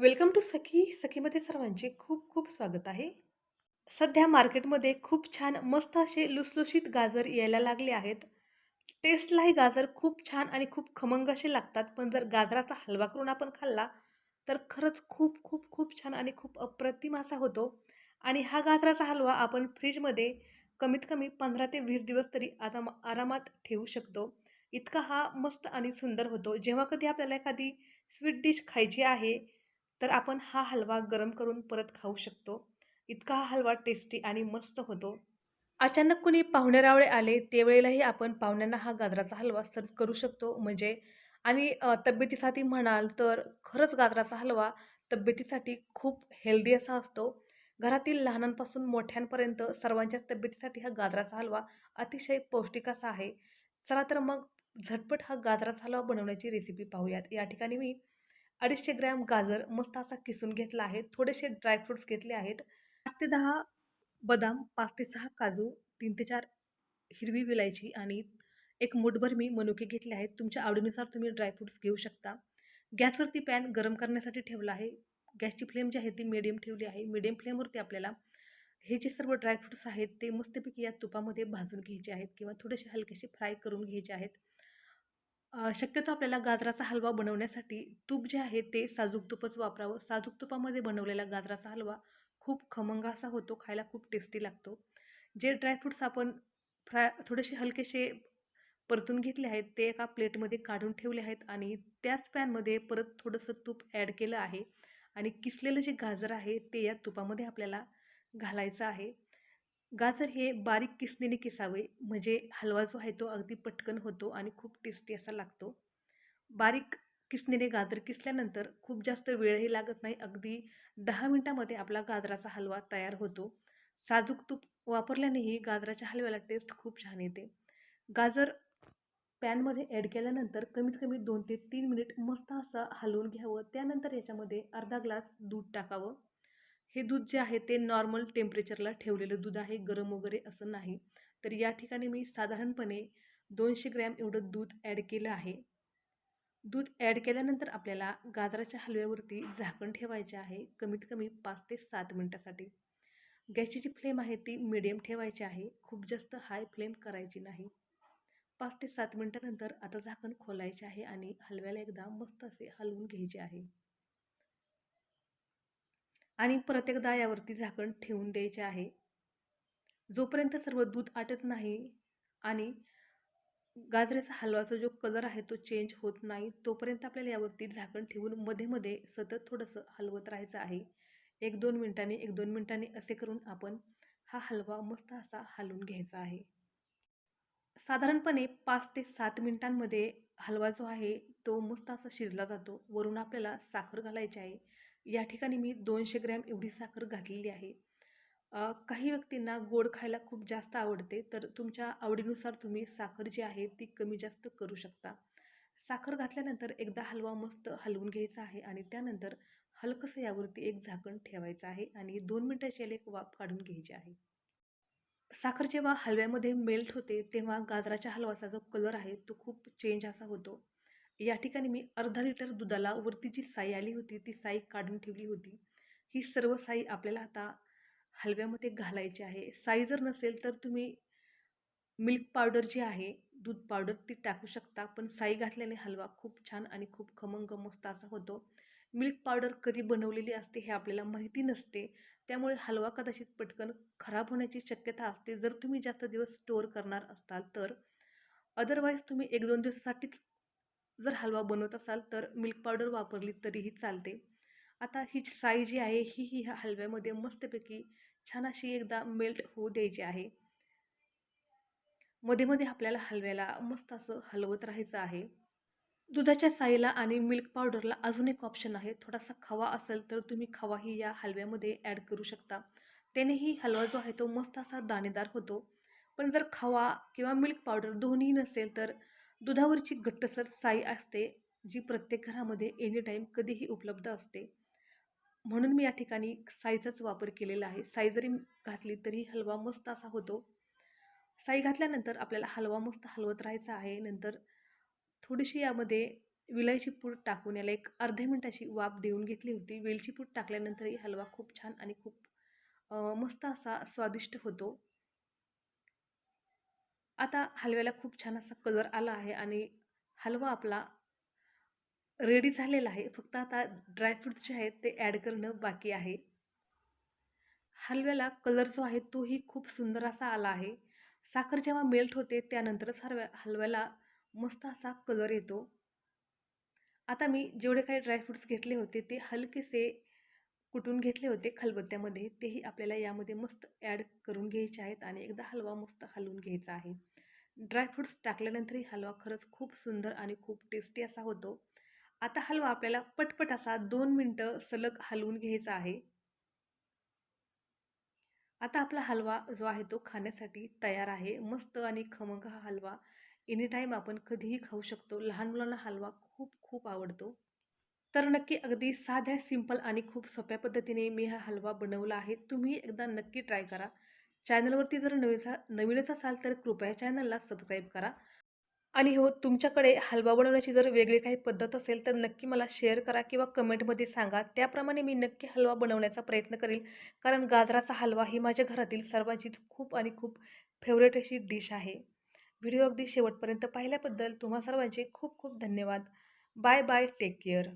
Welcome to सखी सखीमध्ये सर्वांचे खूप खूप स्वागत आहे. सध्या मार्केटमध्ये खूप छान मस्त असे लुसलुशीत गाजर यायला लागले आहेत. टेस्टलाही गाजर खूप छान आणि खूप खमंग असे लागतात. पण जर गाजराचा हलवा करून आपण खाल्ला तर खरंच खूप खूप खूप छान आणि खूप अप्रतिम असा होतो. आणि हा गाजराचा हलवा आपण फ्रीजमध्ये कमीत कमी पंधरा ते वीस दिवस तरी आराम आरामात ठेवू शकतो. इतका हा मस्त आणि सुंदर होतो. जेव्हा कधी आपल्याला एखादी स्वीट डिश खायची आहे तर आपण हा हलवा गरम करून परत खाऊ शकतो. इतका हा हलवा टेस्टी आणि मस्त होतो. अचानक कुणी पाहुणेरावळे आले त्यावेळेलाही आपण पाहुण्यांना हा गाजराचा हलवा सर्व करू शकतो. म्हणजे आणि तब्येतीसाठी म्हणाल तर खरंच गाजराचा हलवा तब्येतीसाठी खूप हेल्दी असा असतो. घरातील लहानांपासून मोठ्यांपर्यंत सर्वांच्याच तब्येतीसाठी हा गाजराचा हलवा अतिशय पौष्टिक असा आहे. चला तर मग झटपट हा गाजराचा हलवा बनवण्याची रेसिपी पाहूयात. या ठिकाणी मी अडीचशे ग्रॅम गाजर मस्त असा किसून घेतला आहे. थोडेसे ड्रायफ्रुट्स घेतले आहेत. आठ ते दहा बदाम पाच ते सहा काजू तीन ते चार हिरवी विलायची आणि एक मुठभर मी मनुके घेतले आहेत. तुमच्या आवडीनुसार तुम्ही ड्रायफ्रुट्स घेऊ शकता. गॅसवरती पॅन गरम करण्यासाठी ठेवला आहे. गॅसची फ्लेम जी आहे ती मिडियम ठेवली आहे. मिडियम फ्लेमवरती आपल्याला हे जे सर्व ड्रायफ्रुट्स आहेत ते मस्तपैकी या तुपामध्ये भाजून घ्यायचे आहेत किंवा थोडेसे हलकेसे फ्राय करून घ्यायचे आहेत. शक्यतो आपल्याला गाजराचा हलवा बनवण्यासाठी तूप जे आहे ते साजूक तुपच वापरावं. साजूक तुपामध्ये बनवलेला गाजराचा हलवा खूप खमंग असा होतो खायला खूप टेस्टी लागतो. जे ड्रायफ्रूट्स आपण फ्राय थोडेसे हलकेसे परतून घेतले आहेत ते एका प्लेटमध्ये काढून ठेवले आहेत आणि त्याच पॅनमध्ये परत थोडंसं तूप ॲड केलं आहे आणि किसलेलं जे गाजर आहे ते या तुपामध्ये आपल्याला घालायचं आहे. गाजर हे बारीक किसणीने किसावे म्हणजे हलवा जो आहे तो अगदी पटकन होतो आणि खूप टेस्टी असा लागतो. बारीक किसणीने गाजर किसल्यानंतर खूप जास्त वेळही लागत नाही अगदी दहा मिनटामध्ये आपला गाजराचा हलवा तयार होतो. साजूक तूप वापरल्यानेही गाजराच्या हलव्याला टेस्ट खूप छान येते. गाजर पॅनमध्ये ॲड केल्यानंतर कमीत कमी दोन ते तीन मिनिट मस्त असं हलवून घ्यावं त्यानंतर याच्यामध्ये अर्धा ग्लास दूध टाकावं. हे दूध जे आहे ते नॉर्मल टेम्परेचरला ठेवलेलं दूध आहे गरम वगैरे असं नाही. तर या ठिकाणी मी साधारणपणे दोनशे ग्रॅम एवढं दूध ॲड केलं आहे. दूध ॲड केल्यानंतर आपल्याला गाजराच्या हलव्यावरती झाकण ठेवायचे आहे कमीत कमी पाच ते सात मिनटासाठी. गॅसची जी फ्लेम आहे ती मिडियम ठेवायची आहे खूप जास्त हाय फ्लेम करायची नाही. पाच ते सात मिनटानंतर आता झाकण खोलायचे आहे आणि हलव्याला एकदा मस्त असे हलवून घ्यायचे आहे. आणि प्रत्येकदा यावरती झाकण ठेवून द्यायचे आहे. जोपर्यंत सर्व दूध आटत नाही आणि गाजरेचा हलवाचा जो कलर आहे तो चेंज होत नाही तोपर्यंत आपल्याला यावरती झाकण ठेवून मध्ये मध्ये सतत थोडंसं हलवत राहायचं आहे. एक दोन मिनटांनी एक दोन मिनटांनी असे करून आपण हा हलवा मस्त असा हलवून घ्यायचा आहे. साधारणपणे पाच ते सात मिनटांमध्ये हलवा जो आहे तो मस्त असा शिजला जातो. वरून आपल्याला साखर घालायची आहे. या ठिकाणी मी दोनशे ग्रॅम एवढी साखर घातलेली आहे. काही व्यक्तींना गोड खायला खूप जास्त आवडते तर तुमच्या आवडीनुसार तुम्ही साखर जी आहे ती कमी जास्त करू शकता. साखर घातल्यानंतर एकदा हलवा मस्त हलवून घ्यायचा आहे आणि त्यानंतर हलकंसं यावरती एक झाकण ठेवायचं आहे आणि दोन मिनटाची याला एक वाफ काढून घ्यायची आहे. साखर जेव्हा हलव्यामध्ये मेल्ट होते तेव्हा गाजराच्या हलवाचा जो कलर आहे तो खूप चेंज असा होतो. या ठिकाणी मी अर्धा लिटर दुधाला वरती जी साई आली होती ती साई काढून ठेवली होती. ही सर्व साई आपल्याला आता हलव्यामध्ये घालायची आहे. साई जर नसेल तर तुम्ही मिल्क पावडर जी आहे दूध पावडर ती टाकू शकता पण साई घातल्याने हलवा खूप छान आणि खूप खमंग मस्त असा होतो. मिल्क पावडर कधी बनवलेली असते हे आपल्याला माहिती नसते. त्यामुळे हलवा कदाचित पटकन खराब होण्याची शक्यता असते. जर तुम्ही जास्त दिवस स्टोअर करणार असाल तर अदरवाईज तुम्ही एक दोन दिवसासाठीच जर हलवा बनवत असाल तर मिल्क पावडर वापरली तरीही चालते. आता ही साई जी आहे ही ही ह्या हलव्यामध्ये मस्तपैकी छान अशी एकदा मेल्ट होऊ द्यायची आहे. मध्ये मध्ये आपल्याला हलव्याला मस्त असं हलवत राहायचं आहे. दुधाच्या साईला आणि मिल्क पावडरला अजून एक ऑप्शन आहे. थोडासा खवा असेल तर तुम्ही खवाही या हलव्यामध्ये ॲड करू शकता. त्यानेही हलवा जो आहे तो मस्त असा दाणेदार होतो. पण जर खवा किंवा मिल्क पावडर दोन्ही नसेल तर दुधावरची घट्टसर साई असते जी प्रत्येक घरामध्ये एनी टाईम कधीही उपलब्ध असते. म्हणून मी या ठिकाणी साईचाच वापर केलेला आहे. साई जरी घातली तरी हलवा मस्त असा होतो. साई घातल्यानंतर आपल्याला हलवा मस्त हलवत राहायचा आहे. नंतर थोडीशी यामध्ये विलायची पूड टाकून याला एक अर्ध्या मिनिटाची वाफ देऊन घेतली होती. वेलची पूड टाकल्यानंतरही हलवा खूप छान आणि खूप मस्त असा स्वादिष्ट होतो. आता हलव्याला खूप छान असा कलर आला आहे आणि हलवा आपला रेडी झालेला आहे. फक्त आता ड्रायफ्रूट्स जे आहेत ते ॲड करणं बाकी आहे. हलव्याला कलर जो आहे तोही खूप सुंदर असा आला आहे. साखर जेव्हा मेल्ट होते त्यानंतरच हलव्या हलव्याला मस्त असा कलर येतो. आता मी जेवढे काही ड्रायफ्रूट्स घेतले होते ते हलकेसे कुटून घेतले होते खलबत्त्यामध्ये तेही आपल्याला यामध्ये मस्त ॲड करून घ्यायचे आहेत आणि एकदा हलवा मस्त हलवून घ्यायचा आहे. ड्रायफ्रूट्स टाकल्यानंतरही हलवा खरंच खूप सुंदर आणि खूप टेस्टी असा होतो. आता हलवा आपल्याला पटपट असा दोन मिनटं सलग हलवून घ्यायचा आहे. आता आपला हलवा जो आहे तो खाण्यासाठी तयार आहे. मस्त आणि खमंग हा हलवा एनी टाईम आपण कधीही खाऊ शकतो. लहान मुलांना हलवा खूप खूप आवडतो. तर नक्की अगदी साध्या सिंपल आणि खूप सोप्या पद्धतीने मी हा हलवा बनवला आहे. तुम्ही एकदा नक्की ट्राय करा. चॅनलवरती जर नवीन नवीनच असाल तर कृपया चॅनलला सबस्क्राईब करा. आणि हो तुमच्याकडे हलवा बनवण्याची जर वेगळी काही पद्धत असेल तर नक्की मला शेअर करा किंवा कमेंटमध्ये सांगा. त्याप्रमाणे मी नक्की हलवा बनवण्याचा प्रयत्न करेल. कारण गाजराचा हलवा ही माझ्या घरातील सर्वांचीच खूप आणि खूप फेवरेट अशी डिश आहे. व्हिडिओ अगदी शेवटपर्यंत पाहिल्याबद्दल तुम्हा सर्वांचे खूप खूप धन्यवाद. Bye bye take care.